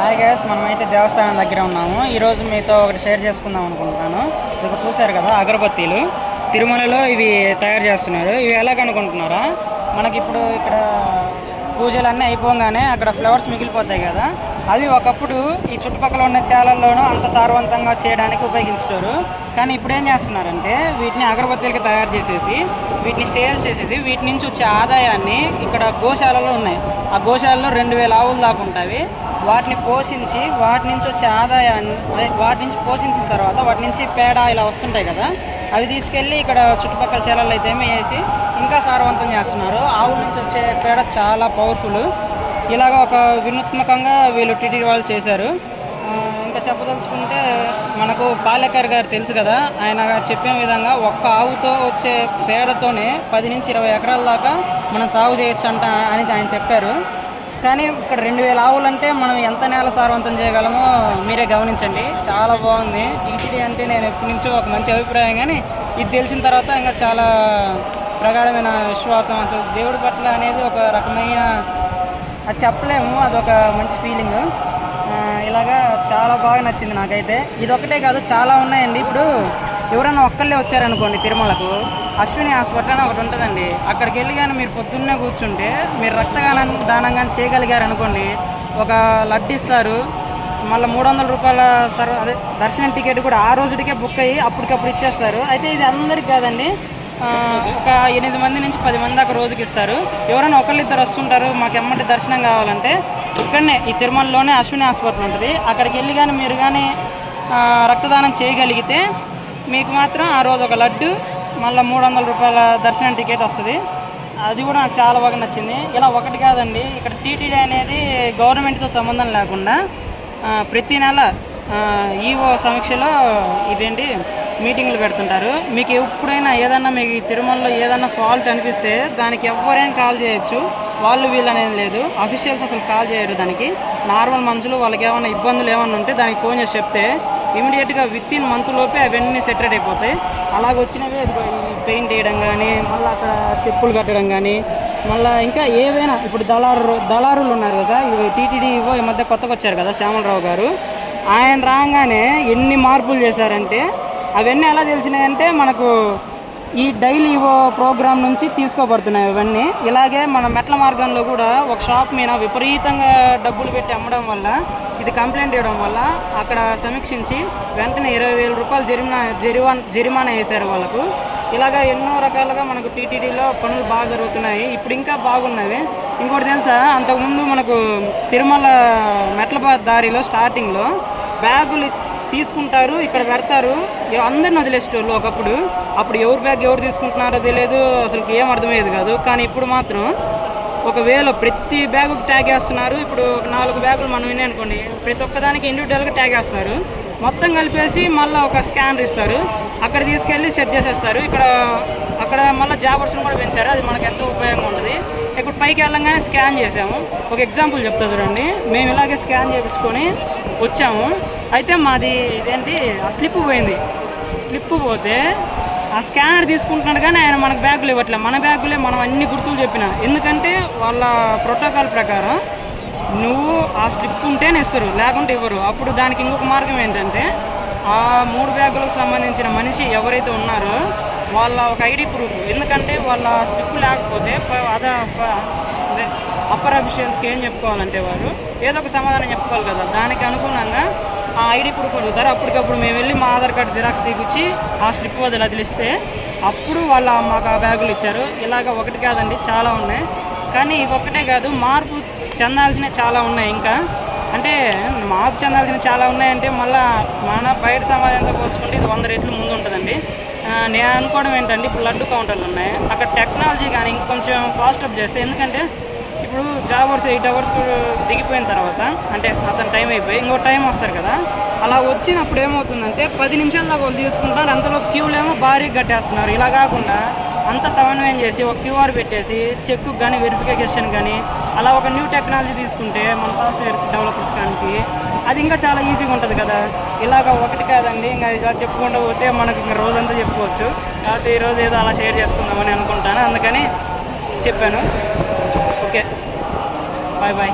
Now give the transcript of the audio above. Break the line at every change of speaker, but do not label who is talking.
Hi gas మనమైతే దేవస్థానం దగ్గర ఉన్నాము. ఈరోజు మీతో ఒకటి షేర్ చేసుకుందాం అనుకుంటున్నాను. ఇది చూశారు కదా అగరబత్తీలు. తిరుమలలో ఇవి తయారు చేస్తున్నారు. ఇవి ఎలా మనకిప్పుడు ఇక్కడ పూజలు అన్నీ పూజలన్నీ అయిపోగానే అక్కడ ఫ్లవర్స్ మిగిలిపోతాయి కదా. అవి ఒకప్పుడు ఈ చుట్టుపక్కల ఉన్న చేలల్లోనూ అంత సారవంతంగా చేయడానికి ఉపయోగించుతారు కానీ ఇప్పుడు ఏం చేస్తున్నారంటే వీటిని అగరబత్తీలకి తయారు చేసేసి వీటిని సేల్స్ చేసేసి వీటి నుంచి వచ్చే ఆదాయాన్ని ఇక్కడ గోశాలలో ఉన్నాయి. ఆ గోశాలలో రెండు వేల ఆవులు దాకా ఉంటాయి. వాటిని పోషించి వాటి నుంచి వచ్చే ఆదాయాన్ని వాటి నుంచి పోషించిన తర్వాత వాటి నుంచి పేడ ఇలా వస్తుంటాయి కదా. అవి తీసుకెళ్ళి ఇక్కడ చుట్టుపక్కల చేలల్లో అయితే వేసి ఇంకా సారవంతం చేస్తున్నారు. ఆవుల నుంచి వచ్చే పేడ చాలా పవర్ఫుల్ ఇలాగ ఒక వినూత్మకంగా వీళ్ళు టీటీడీ వాళ్ళు చేశారు. ఇంకా చెప్పదలుచుకుంటే మనకు పాలేకర్ గారు తెలుసు కదా ఆయన చెప్పిన విధంగా ఒక్క ఆవుతో వచ్చే పేడతోనే పది నుంచి ఇరవై ఎకరాల దాకా మనం సాగు చేయొచ్చు అంట అని ఆయన చెప్పారు. కానీ ఇక్కడ రెండు వేల ఆవులంటే మనం ఎంత నేల సారవంతం చేయగలమో మీరే గమనించండి. చాలా బాగుంది. టీటీడీ అంటే నేను ఎప్పటి నుంచో ఒక మంచి అభిప్రాయం కానీ ఇది తెలిసిన తర్వాత ఇంకా చాలా ప్రగాఢమైన విశ్వాసం అసలు. దేవుడి పట్ల అనేది ఒక రకమైన అది చెప్పలేము అదొక మంచి ఫీలింగ్ ఇలాగా చాలా బాగా నచ్చింది నాకైతే. ఇది ఒకటే కాదు చాలా ఉన్నాయండి. ఇప్పుడు ఎవరైనా ఒక్కళ్ళే వచ్చారనుకోండి తిరుమలకు అశ్విని హాస్పిటల్ అని ఒకటి ఉంటుందండి. అక్కడికి వెళ్ళి కానీ మీరు పొద్దున్నే కూర్చుంటే మీరు రక్తదానం దానం కానీ చేయగలిగారు అనుకోండి ఒక లడ్డు ఇస్తారు. మళ్ళీ మూడు వందల రూపాయల సర్వ అదే దర్శనం టికెట్ కూడా ఆ రోజుడికే బుక్ అయ్యి అప్పటికప్పుడు ఇచ్చేస్తారు. అయితే ఇది అందరికి కాదండి ఒక ఎనిమిది మంది నుంచి పది మంది దాకా రోజుకి ఇస్తారు. ఎవరైనా ఒకళ్ళిద్దరు వస్తుంటారు మాకు ఎమ్మటి దర్శనం కావాలంటే ఇక్కడనే ఈ తిరుమలలోనే అశ్విని హాస్పిటల్ ఉంటుంది. అక్కడికి వెళ్ళి కానీ మీరు కానీ రక్తదానం చేయగలిగితే మీకు మాత్రం ఆ రోజు ఒక లడ్డు మళ్ళీ మూడు వందల రూపాయల దర్శనం టికెట్ వస్తుంది. అది కూడా నాకు చాలా బాగా నచ్చింది. ఇలా ఒకటి కాదండి ఇక్కడ టీటీడీ అనేది గవర్నమెంట్తో సంబంధం లేకుండా ప్రతి నెల ఈఓ సమీక్షలో ఇదేంటి మీటింగ్లు పెడుతుంటారు. మీకు ఎప్పుడైనా ఏదన్నా మీకు తిరుమలలో ఏదన్నా ఫాల్ట్ అనిపిస్తే దానికి ఎవరైనా కాల్ చేయొచ్చు. వాళ్ళు వీళ్ళనేది లేదు. అఫీషియల్స్ అసలు కాల్ చేయరు దానికి. నార్మల్ మనుషులు వాళ్ళకి ఏమైనా ఇబ్బందులు ఏమైనా ఉంటే దానికి ఫోన్ చేసి చెప్తే ఇమీడియట్గా విత్ ఇన్ మంత్ లోపే అవన్నీ సెటరేట్ అయిపోతాయి. అలాగ వచ్చినవే పెయింట్ వేయడం కానీ మళ్ళీ అక్కడ చెప్పులు కట్టడం కానీ మళ్ళీ ఇంకా ఏవైనా ఇప్పుడు దళారు దళారులు ఉన్నారు కదా ఇవి టీటీడీ ఇవో ఈ మధ్య కొత్తగా వచ్చారు కదా శ్యామలరావు గారు. ఆయన రాగానే ఎన్ని మార్పులు చేశారంటే అవన్నీ ఎలా తెలిసినాయంటే మనకు ఈ డైలీ ఇవో ప్రోగ్రామ్ నుంచి తీసుకోబడుతున్నాయి ఇవన్నీ ఇలాగే మన మెట్ల మార్గంలో కూడా ఒక షాప్ మీద విపరీతంగా డబ్బులు పెట్టి అమ్మడం వల్ల ఇది కంప్లైంట్ ఇవ్వడం వల్ల అక్కడ సమీక్షించి వెంటనే ఇరవై వేల రూపాయలు జరిమానా జరిమా జరిమానా వేశారు వాళ్ళకు. ఇలాగ ఎన్నో రకాలుగా మనకు టీటీడీలో పనులు బాగా జరుగుతున్నాయి. ఇప్పుడు ఇంకా బాగున్నవి. ఇంకోటి తెలుసా? అంతకుముందు మనకు తిరుమల మెట్ల దారిలో స్టార్టింగ్లో బ్యాగులు తీసుకుంటారు ఇక్కడ పెడతారు. అందరిని వదిలేసేటోళ్ళు ఒకప్పుడు. అప్పుడు ఎవరు బ్యాగ్ ఎవరు తీసుకుంటున్నారో తెలియదు అసలు ఏం అర్థమయ్యేది కాదు. కానీ ఇప్పుడు మాత్రం ఒకవేళ ప్రతి బ్యాగుకి ట్యాగ్ వేస్తున్నారు ఇప్పుడు ఒక నాలుగు బ్యాగులు మనం విన్నాయి అనుకోండి ప్రతి ఒక్కదానికి ఇండివిజువల్గా ట్యాగ్ వేస్తారు. మొత్తం కలిపేసి మళ్ళీ ఒక స్కానర్ ఇస్తారు. అక్కడ తీసుకెళ్ళి సెట్ చేసేస్తారు. ఇక్కడ అక్కడ మళ్ళీ జాబర్స్ని కూడా పెంచారు. అది మనకు ఎంతో ఉపయోగంగా ఉంటుంది. ఇప్పుడు పైకి వెళ్ళంగానే స్కాన్ చేసాము. ఒక ఎగ్జాంపుల్ చెప్తా చూడండి. మేము ఇలాగే స్కాన్ చేయించుకొని వచ్చాము. అయితే మాది ఇదేంటి ఆ స్లిప్ పోయింది. స్లిప్ పోతే ఆ స్కానర్ తీసుకుంటున్నాడు కానీ ఆయన మనకు బ్యాగులు ఇవ్వట్లే. మన బ్యాగులే మనం అన్ని గుర్తులు చెప్పిన. ఎందుకంటే వాళ్ళ ప్రోటోకాల్ ప్రకారం నువ్వు ఆ స్లిప్ ఉంటేనే ఇస్తారు లేకుంటే ఇవ్వరు. అప్పుడు దానికి ఇంకొక మార్గం ఏంటంటే ఆ మూడు బ్యాగులకు సంబంధించిన మనిషి ఎవరైతే ఉన్నారో వాళ్ళ ఒక ఐడి ప్రూఫ్. ఎందుకంటే వాళ్ళ స్లిప్ లేకపోతే ప- అదే అప్పర్ అఫీషియల్స్కి ఏం చెప్పుకోవాలంటే వారు ఏదో ఒక సమాధానం చెప్పుకోవాలి కదా. దానికి అనుగుణంగా ఆ ఐడి ప్రూఫ్ అడుగుతారు. అప్పటికప్పుడు మేము వెళ్ళి మా ఆధార్ కార్డు జిరాక్స్ తీపిచ్చి ఆ స్లిప్ వదిలి వదిలిస్తే అప్పుడు వాళ్ళు మాకు ఆ బ్యాగులు ఇచ్చారు. ఇలాగ ఒకటి కాదండి చాలా ఉన్నాయి. కానీ ఒక్కటే కాదు మార్పు చెందాల్సినవి చాలా ఉన్నాయి ఇంకా. అంటే మార్పు చెందాల్సినవి చాలా ఉన్నాయంటే మళ్ళీ మన బయట సమాజంతో పోల్చుకుంటే ఇది వంద రెట్లు ముందు ఉంటుందండి. నేను అనుకోవడం ఏంటంటే ఇప్పుడు లడ్డు కౌంటర్లు ఉన్నాయి. అక్కడ టెక్నాలజీ కానీ ఇంకొంచెం ఫాస్ట్ అప్ చేస్తే ఎందుకంటే ఇప్పుడు జాబర్స్ ఎయిట్ అవర్స్ దిగిపోయిన తర్వాత అంటే అతను టైం అయిపోయి ఇంకో టైం వస్తారు కదా అలా వచ్చినప్పుడు ఏమవుతుందంటే పది నిమిషాల దాకా వాళ్ళు తీసుకుంటారు అంతలో క్యూలేమో భారీగా కట్టేస్తున్నారు. ఇలా కాకుండా అంత సమన్వయం చేసి ఒక క్యూఆర్ పెట్టేసి చెక్ కానీ వెరిఫికేషన్ కానీ అలా ఒక న్యూ టెక్నాలజీ తీసుకుంటే మన సాఫ్ట్వేర్ డెవలపర్స్ కానించి అది ఇంకా చాలా ఈజీగా ఉంటుంది కదా. ఇలాగ ఒకటి కాదండి ఇంకా ఇలా చెప్పుకుంటూ పోతే మనకి ఇంకా రోజంతా చెప్పుకోవచ్చు. కాకపోతే ఈరోజు ఏదో అలా షేర్ చేసుకుందామని అనుకుంటాను అందుకని చెప్పాను. ಓಕೆ ಬಾಯ್ ಬಾಯ್